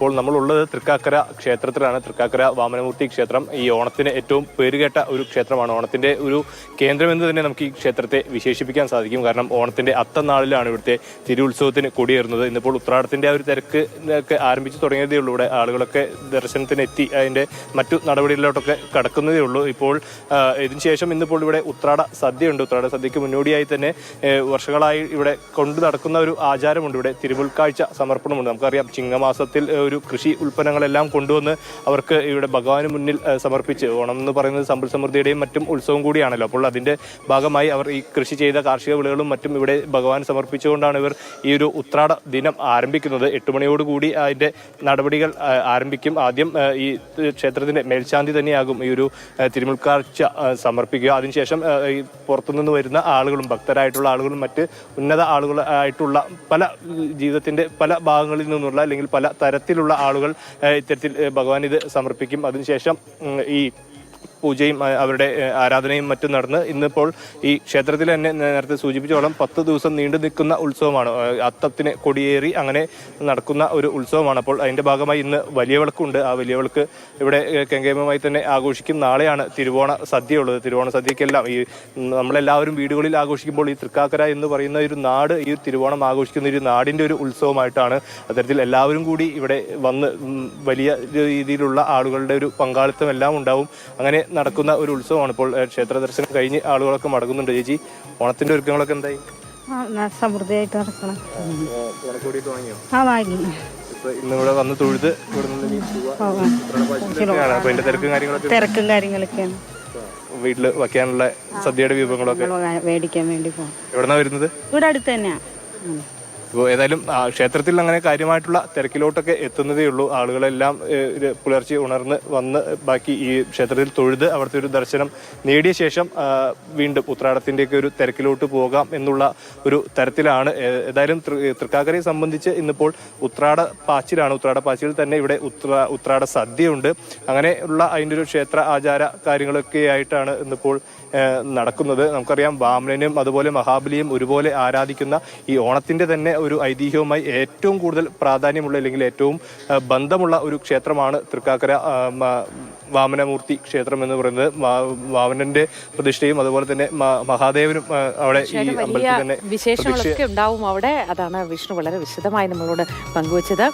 ഇപ്പോൾ നമ്മളുള്ളത് തൃക്കാക്കര ക്ഷേത്രത്തിലാണ്. തൃക്കാക്കര വാമനമൂർത്തി ക്ഷേത്രം. ഈ ഓണത്തിന് ഏറ്റവും പേരുകേട്ട ഒരു ക്ഷേത്രമാണ്. ഓണത്തിന്റെ ഒരു കേന്ദ്രമെന്ന് തന്നെ നമുക്ക് ഈ ക്ഷേത്രത്തെ വിശേഷിപ്പിക്കാൻ സാധിക്കും. കാരണം ഓണത്തിന്റെ അത്തനാളിലാണ് ഇവിടുത്തെ തിരുവുത്സവത്തിന് കൊടിയേറുന്നത്. ഇന്നിപ്പോൾ ഉത്രാടത്തിന്റെ ആ ഒരു തിരക്ക് ഒക്കെ ആരംഭിച്ചു തുടങ്ങിയതേ ഉള്ളൂ. ഇവിടെ ആളുകളൊക്കെ ദർശനത്തിന് എത്തി അതിന്റെ മറ്റു നടപടികളിലോട്ടൊക്കെ കടക്കുന്നതേ ഉള്ളൂ. ഇപ്പോൾ ഇതിനുശേഷം ഇതിന് ശേഷം ഇന്നിപ്പോൾ ഇവിടെ ഉത്രാട സദ്യയുണ്ട്. ഉത്രാട സദ്യക്ക് മുന്നോടിയായി തന്നെ വർഷങ്ങളായി ഇവിടെ കൊണ്ടു നടക്കുന്ന ഒരു ആചാരമുണ്ട്. ഇവിടെ തിരുവുൽക്കാഴ്ച സമർപ്പണമുണ്ട്. നമുക്കറിയാം ചിങ്ങമാസത്തിൽ ഒരു കൃഷി ഉൽപ്പന്നങ്ങളെല്ലാം കൊണ്ടുവന്ന് അവർക്ക് ഇവിടെ ഭഗവാന് മുന്നിൽ സമർപ്പിച്ച് ഓണം എന്ന് പറയുന്നത് സമ്പൽ സമൃദ്ധിയുടെയും മറ്റും ഉത്സവം കൂടിയാണല്ലോ. അപ്പോൾ അതിന്റെ ഭാഗമായി അവർ ഈ കൃഷി ചെയ്ത കാർഷിക വിളകളും മറ്റും ഇവിടെ ഭഗവാൻ സമർപ്പിച്ചുകൊണ്ടാണ് ഇവർ ഈ ഒരു ഉത്രാട ദിനം ആരംഭിക്കുന്നത്. എട്ട് മണിയോടുകൂടി അതിന്റെ നടപടികൾ ആരംഭിക്കും. ആദ്യം ഈ ക്ഷേത്രത്തിന്റെ മേൽശാന്തി തന്നെയാകും ഈ ഒരു തിരുമുൽക്കാഴ്ച സമർപ്പിക്കുക. അതിനുശേഷം ഈ പുറത്തുനിന്ന് വരുന്ന ആളുകളും ഭക്തരായിട്ടുള്ള ആളുകളും മറ്റ് ഉന്നത ആളുകളായിട്ടുള്ള പല ജീവിതത്തിന്റെ പല ഭാഗങ്ങളിൽ നിന്നുള്ള അല്ലെങ്കിൽ പല തരത്തിലുള്ള ആളുകൾ ആ, ഇത്തരത്തിൽ ഭഗവാൻ ഇത് സമർപ്പിക്കും. അതിനുശേഷം ഈ പൂജയും അവരുടെ ആരാധനയും മറ്റും നടന്ന് ഇന്നിപ്പോൾ ഈ ക്ഷേത്രത്തിൽ തന്നെ നേരത്തെ സൂചിപ്പിച്ചോളം പത്ത് ദിവസം നീണ്ടു നിൽക്കുന്ന ഉത്സവമാണ്. അത്തത്തിന് കൊടിയേറി അങ്ങനെ നടക്കുന്ന ഒരു ഉത്സവമാണ്. അപ്പോൾ അതിന്റെ ഭാഗമായി ഇന്ന് വലിയ വിളക്കുണ്ട്. ആ വലിയ വിളക്ക് ഇവിടെ കെങ്കേമമായി തന്നെ ആഘോഷിക്കും. നാളെയാണ് തിരുവോണ സദ്യ ഉള്ളത്. തിരുവോണ സദ്യക്കെല്ലാം ഈ നമ്മളെല്ലാവരും വീടുകളിൽ ആഘോഷിക്കുമ്പോൾ ഈ തൃക്കാക്കര എന്ന് പറയുന്ന ഒരു നാട് ഈ തിരുവോണം ആഘോഷിക്കുന്ന ഒരു നാടിന്റെ ഒരു ഉത്സവമായിട്ടാണ് അത്തരത്തിൽ എല്ലാവരും കൂടി ഇവിടെ വന്ന് വലിയ രീതിയിലുള്ള ആളുകളുടെ ഒരു പങ്കാളിത്തം എല്ലാം ഉണ്ടാവും. അങ്ങനെ നടക്കുന്ന ഒരു ഉത്സവമാണ് ഇപ്പോൾ ക്ഷേത്ര ദർശനം കഴിഞ്ഞ് ആളുകളൊക്കെ മടങ്ങുന്നുണ്ട്. ചേച്ചി ഓണത്തിന്റെ ഒരുക്കങ്ങളൊക്കെ എന്തായി? സമൃദ്ധിയായിട്ട് നടക്കണം. ആ വാങ്ങി. ഇന്ന് ഇവിടെ വന്ന് തൊഴുത് ഇവിടെ തിരക്കും കാര്യങ്ങളൊക്കെ തിരക്കും കാര്യങ്ങളൊക്കെയാണ്. വീട്ടിൽ വയ്ക്കാനുള്ള സദ്യയുടെ വിഭവങ്ങളൊക്കെ. മേടിക്കാൻ വേണ്ടി പോകും എവിടെന്നാ വരുന്നത്? ഇവിടെ അടുത്ത് തന്നെയാണ്. ഇപ്പോൾ ഏതായാലും ക്ഷേത്രത്തിൽ അങ്ങനെ കാര്യമായിട്ടുള്ള തിരക്കിലോട്ടൊക്കെ എത്തുന്നതേ ഉള്ളൂ. ആളുകളെല്ലാം പുലർച്ചെ ഉണർന്ന് വന്ന് ബാക്കി ഈ ക്ഷേത്രത്തിൽ തൊഴുത് അവിടുത്തെ ഒരു ദർശനം നേടിയ ശേഷം വീണ്ടും ഉത്രാടത്തിന്റെയൊക്കെ ഒരു തിരക്കിലോട്ട് പോകാം എന്നുള്ള ഒരു തരത്തിലാണ്. ഏതായാലും തൃക്കാക്കരയെ സംബന്ധിച്ച് ഇന്നിപ്പോൾ ഉത്രാട പാച്ചിലാണ്. ഉത്രാട പാച്ചിൽ തന്നെ ഇവിടെ ഉത്രാ ഉത്രാട സദ്യയുണ്ട്. അങ്ങനെയുള്ള അതിന്റെ ഒരു ക്ഷേത്ര ആചാര കാര്യങ്ങളൊക്കെ ആയിട്ടാണ് ഇന്നിപ്പോൾ നടക്കുന്നത്. നമുക്കറിയാം വാമനനും അതുപോലെ മഹാബലിയും ഒരുപോലെ ആരാധിക്കുന്ന ഈ ഓണത്തിന്റെ തന്നെ ഒരു ഐതിഹ്യവുമായി ഏറ്റവും കൂടുതൽ പ്രാധാന്യമുള്ള അല്ലെങ്കിൽ ഏറ്റവും ബന്ധമുള്ള ഒരു ക്ഷേത്രമാണ് തൃക്കാക്കര വാമനമൂർത്തി ക്ഷേത്രം എന്ന് പറയുന്നത്. വാമനന്റെ പ്രതിഷ്ഠയും അതുപോലെ തന്നെ മഹാദേവനും അവിടെ ഈ അമ്പലത്തിൽ തന്നെ വിശേഷങ്ങളൊക്കെ ഉണ്ടാവും അവിടെ. അതാണ് വിഷ്ണു വളരെ വിശദമായി നമ്മളോട് പങ്കുവച്ചത്.